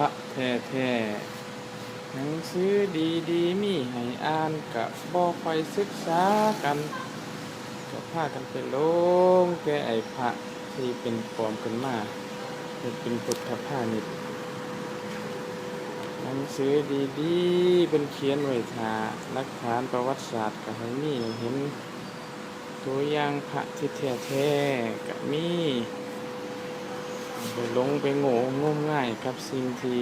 ระแท้แท้ๆหนังสือดีดีๆมีให้อ่านกะบ่ค่อยศึกษากันก็พากันไปลงแต่ไอ้พระที่เป็นปลอมขึ้นมาเป็นเป็นพุทธพาณิชหนังสือดีดีๆเป็นเขียนไว้ทาหลักฐานประวัติศาสตร์ก็ให้มีเห็น ตัวอย่างพระที่แท้แท้ๆก็มี ไปหลงไปโง่งมง่ายกับสิ่งที่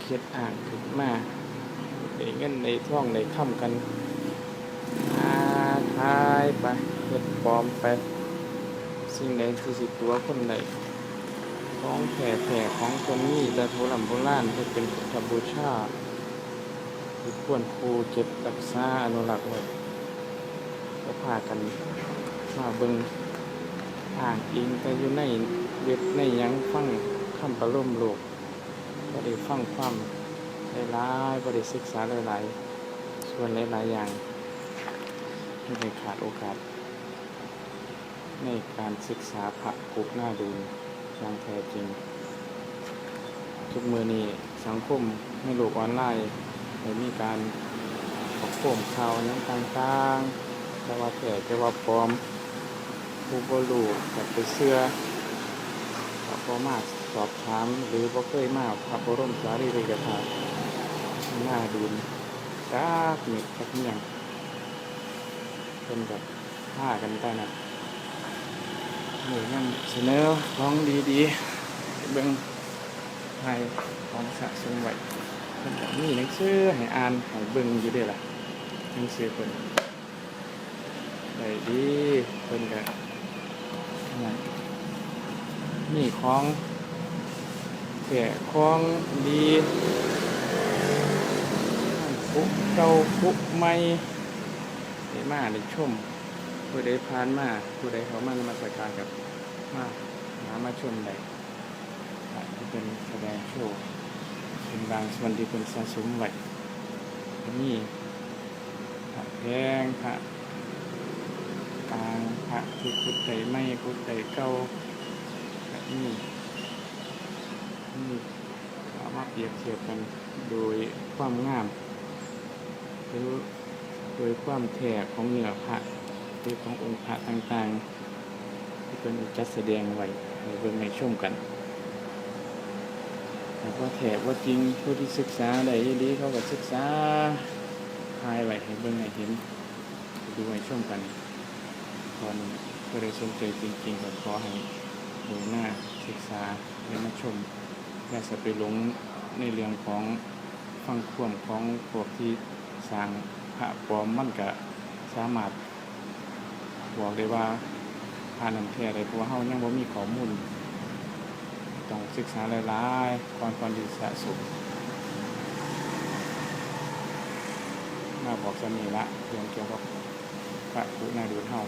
เคิดอ่านขึ้นมาได้เงินในท่องในค่ำกันอาทายไปเฮ็ดปลอมไปสิ่งใดที่สิตัวคนใดของแผ่แผ่ของคนนี้แต่โบราณโบราณที่เป็นพุทธบูชาที่ควรครูเก็บรักษาอนุรักษ์ไว้ก็พากันมาเบิง อ่างอิงแต่อยู่ในเว็บในยังฟังคำประโลมโลกก็ได้ฟังความหลายๆก็ได้ศึกษาหลายๆส่วนหลายๆอย่างไม่ขาดโอกาส ในการศึกษาพระกุกหน้าดูอย่างแท้จริง ทุกมือนี้สังคมในโลกออนไลน์ได้มีการออกโคมข่าวนั้นต่างๆจะว่าแผ่จะว่าปลอม ผู้บรูกับไปเสื้อพระมาสอบถามหรือบ่เคยมาพระบรมสารีริกธาตุหน้าดูนจักมิดจักเมียงเป็นแบบผ้ากันใต้นั้นหน่วยงานเสนอของดีๆเบิ่งไทยของสะสมไว้เพิ่นก็มีหนังสือให้อ่านให้เบิ่งอยู่ด้อล่ะหนังสือเพิ่นได้ดีเพิ่นก็นั่น มีของแก่ของดีฟุกเก่าฟุกใหม่ได้มาได้ชมผู้ใดผ่านมาผู้ใดเขามานมัสการกับมาหามาชมได้จะเป็นแสดงโชว์เป็นบางส่วนที่เป็นสะสมไว้ก็มีพระแพงพระกลางพระที่กุดไตไม่กุดไตเก่า ก็มีนี่เอามาเปรียบเทียบกันโดยความงามหรือโดยความแท้ของเนื้อพระหรือขององค์พระต่างๆ ที่เป็นจัดแสดงไว้ให้เบิ่งให้ชมกันแล้วก็แถบว่าจริงผู้ที่ศึกษาได้ดีเขาก็ศึกษาทายไว้ให้เบิ่งให้เห็นดูให้ชมกันตอนผู้ใดสนใจจริงๆก็ขอให้ ดูหน้าศึกษาและมาชมอย่าจะไปหลงในเรื่องของฟังควมของพวกที่สร้างพระปลอมมันก็สามารถบอกได้ว่าพานันแท้เลยเพราะว่าเฮายังบ่มีข้อมูลต้องศึกษาหลายๆก่อนก่อนที่สะสมมาบอกสนีละเรื่องเกี่ยวกับพระผู้นาดูเฮา